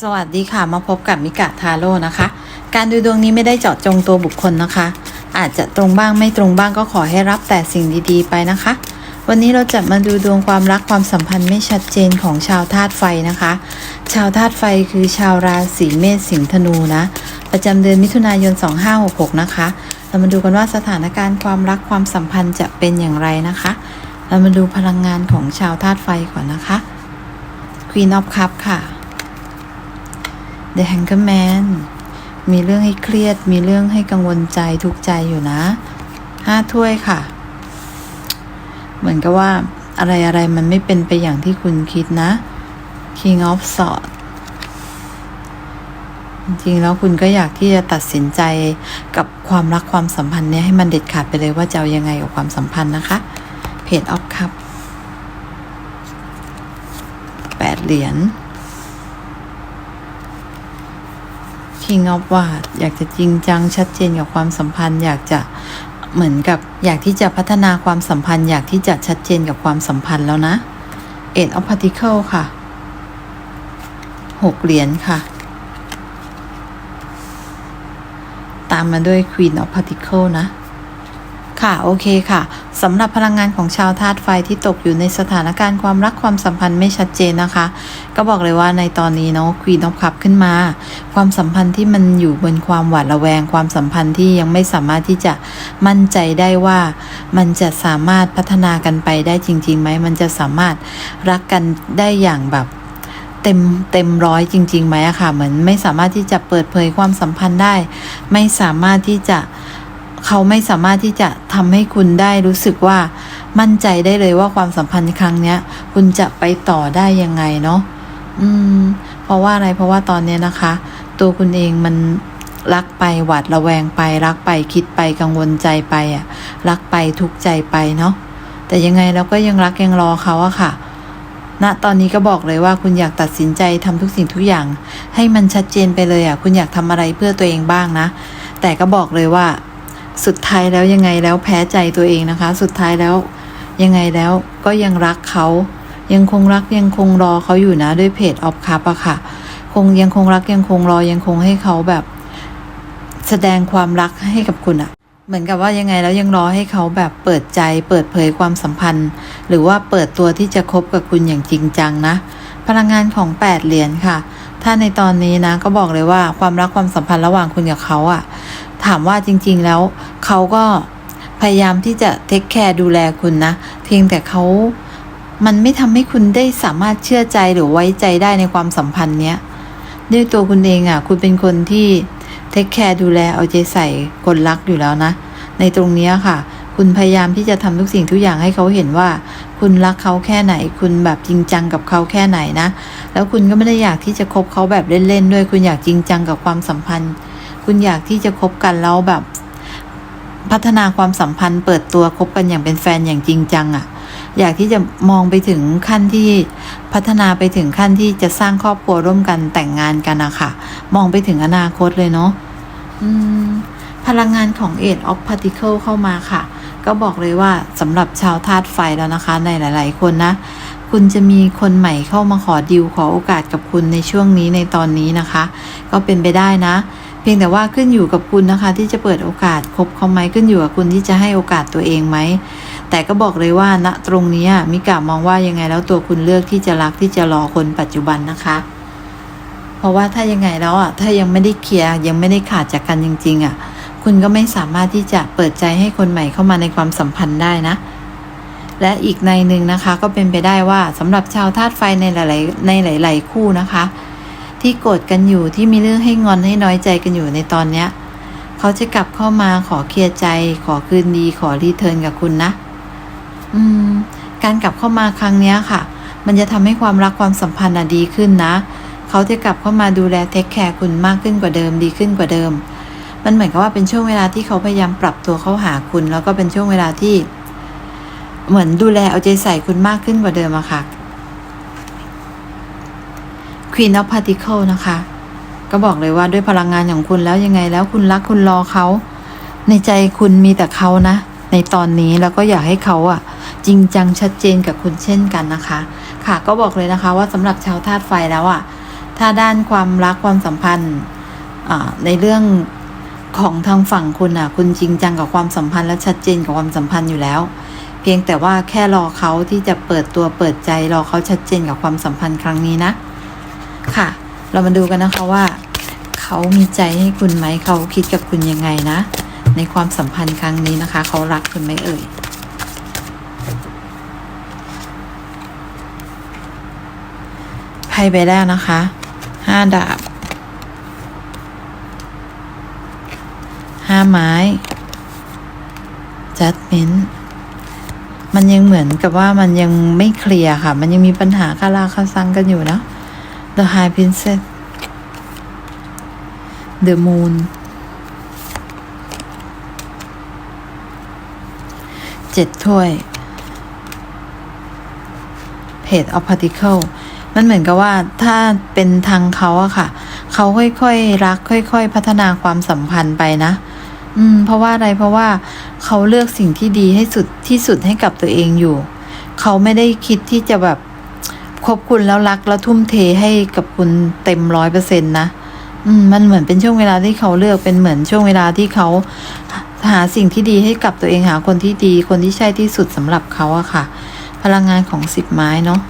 สวัสดีค่ะมาพบกับมิกะทาโร่นะคะ การดูดวงนี้ไม่ได้เจาะจงตัวบุคคลนะคะ อาจจะตรงบ้างไม่ตรงบ้างก็ขอให้รับแต่สิ่งดีๆ ไปนะคะ วันนี้เราจะมาดูดวงความรักความสัมพันธ์ไม่ชัดเจนของชาวธาตุไฟนะคะ ชาวธาตุไฟคือชาวราศีเมษสิงห์ธนูนะ ประจำเดือนมิถุนายน 2566 นะคะ เรามาดูกันว่าสถานการณ์ความรักความสัมพันธ์จะเป็นอย่างไรนะคะ เรามาดูพลังงานของชาวธาตุไฟก่อนนะคะ Queen of Cup ค่ะ The Hanger Man มีเรื่องให้เครียด มีเรื่องให้กังวลใจทุกใจอยู่นะห้าถ้วยค่ะ เหมือนกับว่าอะไรอะไรมันไม่เป็นไปอย่างที่คุณคิดนะ King of Swords จริงๆแล้วคุณก็อยากที่จะตัดสินใจกับความรักความสัมพันธ์เนี้ยให้มันเด็ดขาดไปเลยว่าจะเอายังไงกับความสัมพันธ์นะคะ Page of Cup แปดเหรียญ King of w a r d อยากจะจริงจังชัดเจนกับความสัมพันธ์ อยากจะเหมือนกับอยากที่จะพัฒนาความสัมพันธ์ อยากที่จะชัดเจนกับความสัมพันธ์แล้วนะ Eight of Particle ค่ะหกเหรียญค่ะ ตามมาด้วย Queen of Particle นะ ค่ะ โอเคค่ะสำหรับพลังงานของชาวธาตุไฟที่ตกอยู่ในสถานการณ์ความรักความสัมพันธ์ไม่ชัดเจนนะคะ ก็บอกเลยว่าในตอนนี้เนาะควีนออฟคัพขึ้นมา ความสัมพันธ์ที่มันอยู่บนความหวาดระแวง ความสัมพันธ์ที่ยังไม่สามารถที่จะมั่นใจได้ว่า มันจะสามารถพัฒนากันไปได้จริงๆไหมมันจะสามารถรักกันได้อย่างแบบเต็มเต็มร้อยจริงๆไหมอะค่ะเหมือนไม่สามารถที่จะเปิดเผยความสัมพันธ์ได้ ไม่สามารถที่จะ เขาไม่สามารถที่จะทำให้คุณได้รู้สึกว่ามั่นใจได้เลยว่าความสัมพันธ์ครั้งเนี้ย คุณจะไปต่อได้ยังไงเนาะอืม เพราะว่าอะไรเพราะว่าตอนเนี้ยนะคะ ตัวคุณเองมันรักไปหวาดระแวงไป รักไปคิดไปกังวลใจไปอะรักไปทุกข์ใจไปเนาะแต่ยังไงเราก็ยังรักยังรอเขาอะค่ะณตอนนี้ก็บอกเลยว่าคุณอยากตัดสินใจทำทุกสิ่งทุกอย่าง ให้มันชัดเจนไปเลยอะ คุณอยากทำอะไรเพื่อตัวเองบ้างนะ แต่ก็บอกเลยว่า สุดท้ายแล้วยังไงแล้วแพ้ใจตัวเองนะคะ สุดท้ายแล้วยังไงแล้วก็ยังรักเขายังคงรักยังคงรอเขาอยู่นะด้วยเพจออฟคัพอะค่ะ คงยังคงรักยังคงรอยังคงให้เขาแบบ แสดงความรักให้กับคุณอะเหมือนกับว่ายังไงแล้วยังรอให้เขาแบบเปิดใจ เปิดเผยความสัมพันธ์ หรือว่าเปิดตัวที่จะคบกับคุณอย่างจริงจังนะ พลังงานของแปดเหรียญค่ะ ถ้าในตอนนี้นะก็บอกเลยว่าความรักความสัมพันธ์ระหว่างคุณกับเขาอะ ถามว่าจริง ๆ แล้วเขาก็พยายามที่จะเทคแคร์ดูแลคุณนะ เพียงแต่เขามันไม่ทำให้คุณได้สามารถเชื่อใจหรือไว้ใจได้ในความสัมพันธ์เนี้ยด้วยตัวคุณเองอะ คุณเป็นคนที่เทคแคร์ดูแลเอาใจใส่คนรักอยู่แล้วนะ ในตรงเนี้ยค่ะ คุณพยายามที่จะทำทุกสิ่งทุกอย่างให้เขาเห็นว่า คุณรักเขาแค่ไหน คุณแบบจริงจังกับเขาแค่ไหนนะ แล้วคุณก็ไม่ได้อยากที่จะคบเขาแบบเล่นๆด้วย คุณอยากจริงจังกับความสัมพันธ์ คุณอยากที่จะคบกันแล้วแบบ พัฒนาความสัมพันธ์ เปิดตัวคบกันอย่างเป็นแฟนอย่างจริงจังอะ่ะ อยากที่จะมองไปถึงขั้นที่พัฒนาไปถึงขั้นที่จะสร้างครอบครัวร่วมกันแต่งงานกันอะค่ะมองไปถึงอนาคตเลยเนาะพลังงานของ Eight of Particle เข้ามาค่ะ ก็บอกเลยว่าสำหรับชาวธาตุไฟแล้วนะคะ ในหลาย ๆ คนนะ คุณจะมีคนใหม่เข้ามาขอดิวขอโอกาสกับคุณในช่วงนี้ในตอนนี้นะคะ ก็เป็นไปได้นะ เพียงแต่ว่าขึ้นอยู่กับคุณนะคะ ที่จะเปิดโอกาสคบเขาไหมขึ้นอยู่กับคุณที่จะให้โอกาสตัวเองไหมแต่ก็บอกเลยว่าณตรงนี้มิกามองว่ายังไงแล้วตัวคุณเลือกที่จะรักที่จะรอคนปัจจุบันนะคะ เพราะว่าถ้ายังไงแล้วอะถ้ายังไม่ได้เคลียร์ยังไม่ได้ขาดจากกันจริง ๆ อะ คุณก็ไม่สามารถที่จะเปิดใจให้คนใหม่เข้ามาในความสัมพันธ์ได้นะ และอีกในหนึ่งนะคะ ก็เป็นไปได้ว่าสำหรับชาวธาตุไฟในหลาย ๆ ในหลาย ๆ คู่นะคะ ที่โกรธกันอยู่ที่มีเรื่องให้งอนให้น้อยใจกันอยู่ในตอนเนี้ยเขาจะกลับเข้ามาขอเคลียร์ใจ ขอคืนดี ขอรีเทิร์นกับคุณนะ อืม การกลับเข้ามาครั้งเนี้ยค่ะ มันจะทำให้ความรักความสัมพันธ์ดีขึ้นนะ เขาจะกลับเข้ามาดูแลเทคแคร์คุณมากขึ้นกว่าเดิมดีขึ้นกว่าเดิม มันเหมือนกับว่าเป็นช่วงเวลาที่เขาพยายามปรับตัวเข้าหาคุณ แล้วก็เป็นช่วงเวลาที่ เหมือนดูแลเอาใจใส่คุณมากขึ้นกว่าเดิมอะค่ะ Queen of Particle นะคะ ก็บอกเลยว่าด้วยพลังงานของคุณแล้วยังไงแล้วคุณรักคุณรอเขา ในใจคุณมีแต่เขานะ ในตอนนี้แล้วก็อยากให้เขาอะจริงจังชัดเจนกับคุณเช่นกันนะคะ ค่ะก็บอกเลยนะคะว่าสำหรับชาวธาตุไฟแล้วอะถ้าด้านความรักความสัมพันธ์ในเรื่องของทางฝั่งคุณอะ คุณจริงจังกับความสัมพันธ์และชัดเจนกับความสัมพันธ์อยู่แล้ว เพียงแต่ว่าแค่รอเขาที่จะเปิดตัวเปิดใจรอเขาชัดเจนกับความสัมพันธ์ครั้งนี้นะ ค่ะ เรามาดูกันนะคะว่า เขามีใจให้คุณไหมเขาคิดกับคุณยังไงนะ ในความสัมพันธ์ครั้งนี้นะคะ เขารักคุณไหมเอ่ยไพ่ใบแรกนะคะห้าดาบห้าไม้จัดเมนมันยังเหมือนกับว่ามันยังไม่เคลียร์ค่ะ มันยังมีปัญหาคาราคาซังกันอยู่เนาะ The High Princess The Moon เจ็ดถ้วย Page of Particle มันเหมือนกับว่าถ้าเป็นทางเขาอะค่ะ เขาค่อยๆรัก ค่อย ๆ พัฒนาความสัมพันธ์ไปนะ อืม เพราะว่าอะไรเพราะว่าเขาเลือกสิ่งที่ดีให้สุดที่สุดให้กับตัวเองอยู่ เขาไม่ได้คิดที่จะแบบ คบคุณแล้วรักแล้วทุ่มเทให้กับคุณเต็มร้อยเปอร์เซ็นต์นะมมันเหมือนเป็นช่วงเวลาที่เขาเลือกเป็นเหมือนช่วงเวลาที่เขาหาสิ่งที่ดีให้กับตัวเองหาคนที่ดี คนที่ใช่ที่สุดสำหรับเขาอะค่ะ พลังงานของสิบไม้เนาะ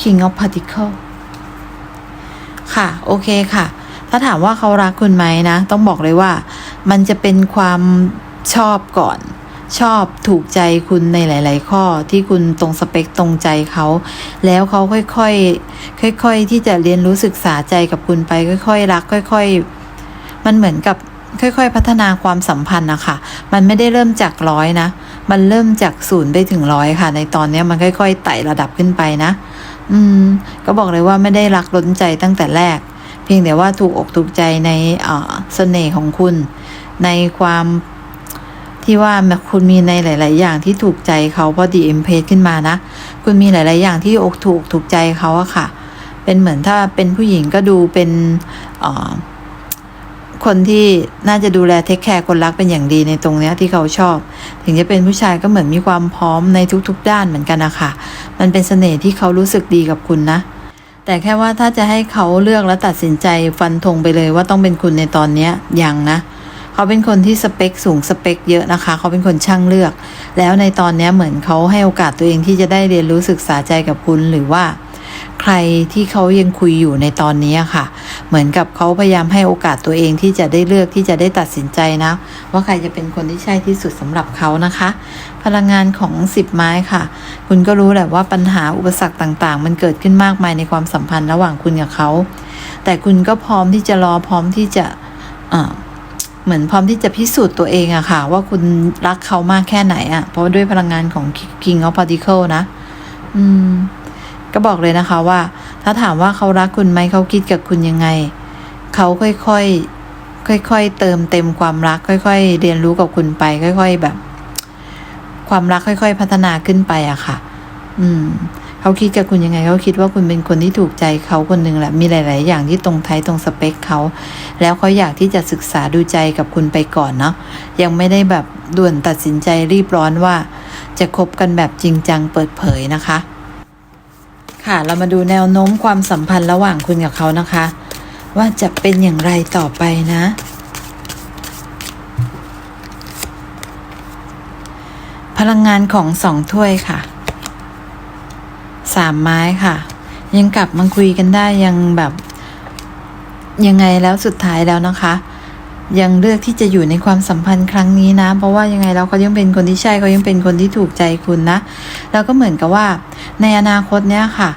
King of Particle ค่ะ โอเคค่ะ ถ้าถามว่าเขารักคุณไหมนะ ต้องบอกเลยว่า มันจะเป็นความชอบก่อน ชอบถูกใจคุณในหลาย ๆ ข้อที่คุณตรงสเปคตรงใจเขา แล้วเขาค่อยๆ ค่อย ๆ ที่จะเรียนรู้ศึกษาใจกับคุณไป ค่อย ๆ รัก ค่อย ๆ มันเหมือนกับค่อย ๆ พัฒนาความสัมพันธ์นะคะ มันไม่ได้เริ่มจากร้อยนะ มันเริ่มจากศูนย์ไปถึงร้อยค่ะ ในตอนนี้มันค่อย ๆ ไต่ระดับขึ้นไปนะ อืม ก็บอกเลยว่าไม่ได้รักล้นใจตั้งแต่แรก เพียงแต่ว่าถูกอกถูกใจในเอ่อเสน่ห์ของคุณ ในความ ที่ว่าคุณมีในหลาย ๆ อย่างที่ถูกใจเขาพอดีเอ็มเพขึ้นมานะ คุณมีหลาย ๆ อย่างที่อกถูกถูกใจเขาอะค่ะ เป็นเหมือนถ้าเป็นผู้หญิงก็ดูเป็นคนที่น่าจะดูแลเทคแคร์คนรักเป็นอย่างดีในตรงเนี้ยที่เขาชอบ ถึงจะเป็นผู้ชายก็เหมือนมีความพร้อมในทุก ๆ ด้านเหมือนกันนะคะมันเป็นเสน่ห์ที่เขารู้สึกดีกับคุณนะแต่แค่ว่าถ้าจะให้เขาเลือกและตัดสินใจฟันธงไปเลยว่าต้องเป็นคุณในตอนเนี้ยยังนะ เขาเป็นคนที่สเปคสูงสเปคเยอะนะคะ เขาเป็นคนช่างเลือก แล้วในตอนนี้เหมือนเขาให้โอกาสตัวเองที่จะได้เรียนรู้ศึกษาใจกับคุณหรือว่า ใครที่เขายังคุยอยู่ในตอนนี้ค่ะ เหมือนกับเขาพยายามให้โอกาสตัวเองที่จะได้เลือกที่จะได้ตัดสินใจนะ ว่าใครจะเป็นคนที่ใช่ที่สุดสำหรับเขานะคะ พลังงานของสิบไม้ค่ะ คุณก็รู้แหละว่าปัญหาอุปสรรคต่างๆ มันเกิดขึ้นมากมายในความสัมพันธ์ระหว่างคุณกับเขาแต่คุณก็พร้อมที่จะรอพร้อมที่จะอ่า เหมือนพร้อมที่จะพิสูจน์ตัวเองอะค่ะ ว่าคุณรักเขามากแค่ไหนอะเพราะด้วยพลังงานของ King of Particle นะ อืม ก็บอกเลยนะคะว่า ถ้าถามว่าเขารักคุณไหมเขาคิดกับคุณยังไง เขาค่อยๆค่อยๆเติมเต็มความรัก ค่อย ๆ เรียนรู้กับคุณไป ค่อย ๆ แบบ ความรักค่อย ๆ พัฒนาขึ้นไปอะค่ะ อืม เขาคิดกับคุณยังไงเขาคิดว่าคุณเป็นคนที่ถูกใจเขาคนหนึ่งแหละมีหลาย ๆ อย่างที่ตรงไทยตรงสเปคเขาแล้วเขาอยากที่จะศึกษาดูใจกับคุณไปก่อนเนาะยังไม่ได้แบบด่วนตัดสินใจรีบร้อนว่า จะคบกันแบบจริงจังเปิดเผยนะคะ ค่ะเรามาดูแนวโน้มความสัมพันธ์ระหว่างคุณกับเขานะคะ ว่าจะเป็นอย่างไรต่อไปนะพลังงานของสองถ้วยค่ะ สามไม้ค่ะ ยังกลับมาคุยกันได้ยังแบบยังไงแล้วสุดท้ายแล้วนะคะ ยังเลือกที่จะอยู่ในความสัมพันธ์ครั้งนี้นะ เพราะว่ายังไงแล้วเขายังเป็นคนที่ใช่เขายังเป็นคนที่ถูกใจคุณนะ แล้วก็เหมือนกับว่า ในอนาคตเนี้ยค่ะ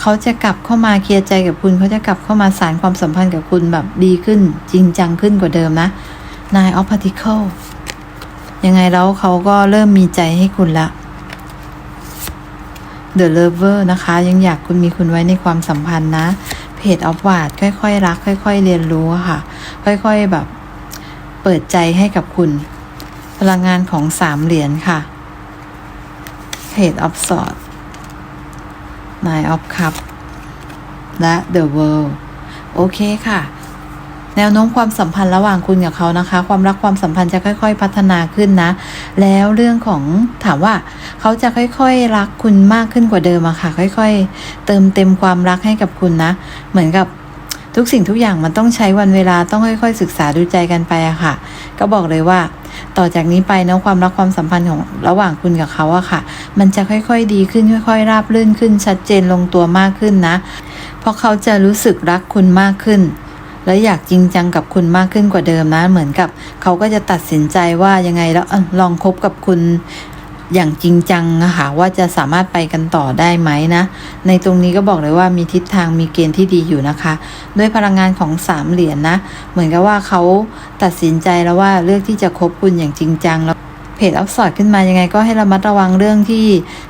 เขาจะกลับเข้ามาเคลียร์ใจกับคุณเขาจะกลับเข้ามาสารความสัมพันธ์กับคุณแบบดีขึ้น จริงจังขึ้นกว่าเดิมนะ Nine of Particle ยังไงแล้วเขาก็เริ่มมีใจให้คุณละ The Lover นะคะ ยังอยากคุณมีคุณไว้ในความสัมพันธ์นะ Page of w a r d ค่อยๆ รัก ค่อย ๆ เรียนรู้ค่ะ ค่อยๆแบบ เปิดใจให้กับคุณ พลังงานของสามเหรียญค่ะ Page of Swords Nine of Cup และ The World โอเคค่ะ แนวโน้มความสัมพันธ์ระหว่างคุณกับเขานะคะ ความรักความสัมพันธ์จะค่อย ๆ พัฒนาขึ้นนะ แล้วเรื่องของถามว่าเขาจะค่อยๆรักคุณมากขึ้นกว่าเดิมอะค่ะ ค่อย ๆ เติมเต็มความรักให้กับคุณนะ เหมือนกับทุกสิ่งทุกอย่างมันต้องใช้วันเวลาต้องค่อย ๆ ศึกษาดูใจกันไปอะค่ะ ก็บอกเลยว่า ต่อจากนี้ไปเนะความรักความสัมพันธ์ของระหว่างคุณกับเขาอะค่ะ มันจะค่อยๆดีขึ้นค่อย ๆ ราบรื่นขึ้น ชัดเจนลงตัวมากขึ้นนะ เพราะเขาจะรู้สึกรักคุณมากขึ้น และอยากจริงจังกับคุณมากขึ้นกว่าเดิมนะ เหมือนกับ เขาก็จะตัดสินใจว่ายังไงแล้วลองคบกับคุณอย่างจริงจังอะคะว่าจะสามารถไปกันต่อได้ไหมนะ ในตรงนี้ก็บอกเลยว่ามีทิศทางมีเกณฑ์ที่ดีอยู่นะคะ ด้วยพลังงานของสามเหรียญนะเหมือนกับว่าเขาตัดสินใจแล้วว่าเลือกที่จะคบคุณอย่างจริงจังแล้ว เพจอัพสอดขึ้นมายังไงก็ให้ระมัดระวังเรื่องที่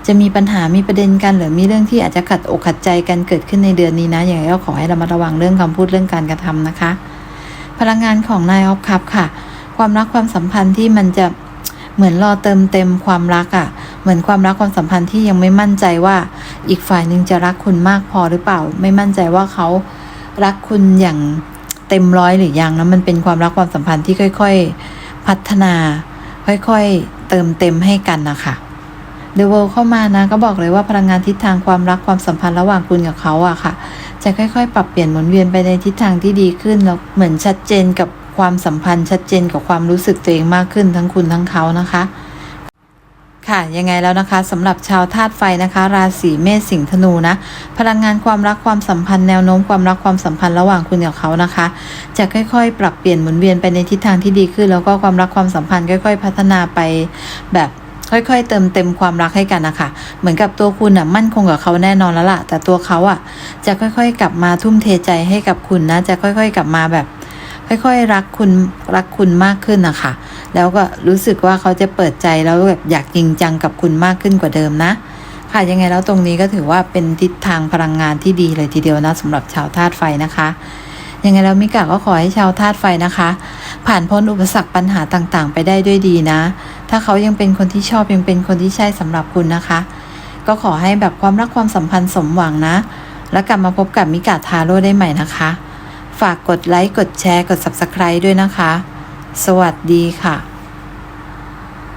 จะมีปัญหามีประเด็นกัน หรือมีเรื่องที่อาจจะขัดอกขัดใจกันเกิดขึ้นในเดือนนี้นะยังไงก็ขอให้ระมัดระวังเรื่องคำพูดเรื่องการกระทำนะคะ พลังงานของนายออฟคัพค่ะ ความรักความสัมพันธ์ที่มันจะเหมือนรอเติมเต็มความรักอะ่ะ เหมือนความรักความสัมพันธ์ที่ยังไม่มั่นใจว่าอีกฝ่ายหนึ่งจะรักคุณมากพอหรือเปล่า ไม่มั่นใจว่าเขารักคุณอย่างเต็มร้อยหรือยังนะมันเป็นความรักความสัมพันธ์ที่ค่อย ๆ พัฒนา ค่อยๆ เติมเต็มให้กันนะคะเดเวลเข้ามานะก็บอกเลยว่าพลังงานทิศทางความรักความสัมพันธ์ระหว่างคุณกับเขาอะค่ะ จะค่อยๆ ปรับเปลี่ยนหมุนเวียนไปในทิศทางที่ดีขึ้นแล้วเหมือนชัดเจนกับความสัมพันธ์ ชัดเจนกับความรู้สึกตัวเองมากขึ้นทั้งคุณทั้งเขานะคะ ค่ะยังไงแล้วนะคะสำหรับชาวธาตุไฟนะคะ ราศีเมษสิงห์ธนูนะ พลังงานความรักความสัมพันธ์แนวโน้มความรักความสัมพันธ์ระหว่างคุณกับเขานะคะ จะค่อยๆ ปรับเปลี่ยนหมุนเวียนไปในทิศทางที่ดีขึ้น แล้วก็ความรักความสัมพันธ์ค่อย ๆ พัฒนาไปแบบค่อยๆ เติมเต็มความรักให้กันนะคะเหมือนกับตัวคุณอะมั่นคงกับเขาแน่นอนแล้วล่ะ แต่ตัวเขาอะจะค่อยๆ กลับมาทุ่มเทใจให้กับคุณนะ จะค่อยๆ กลับมาแบบ ค่อยๆ รักคุณรักคุณมากขึ้นนะคะ แล้วก็รู้สึกว่าเขาจะเปิดใจแล้วแบบอยากจริงจังกับคุณมากขึ้นกว่าเดิมนะ ค่ะยังไงแล้วตรงนี้ก็ถือว่าเป็นทิศทางพลังงานที่ดีเลยทีเดียวนะสำหรับชาวธาตุไฟนะคะยังไงแล้วมิกะก็ขอให้ชาวธาตุไฟนะคะ ผ่านพ้นอุปสรรคปัญหาต่างๆ ไปได้ด้วยดีนะ ถ้าเขายังเป็นคนที่ชอบยังเป็นคนที่ใช่สำหรับคุณนะคะ ก็ขอให้แบบความรักความสัมพันธ์สมหวังนะ แล้วกลับมาพบกับมิกะทาโร่ได้ใหม่นะคะ ฝากกดไลค์กดแชร์กด Subscribe ด้วยนะคะ สวัสดีค่ะ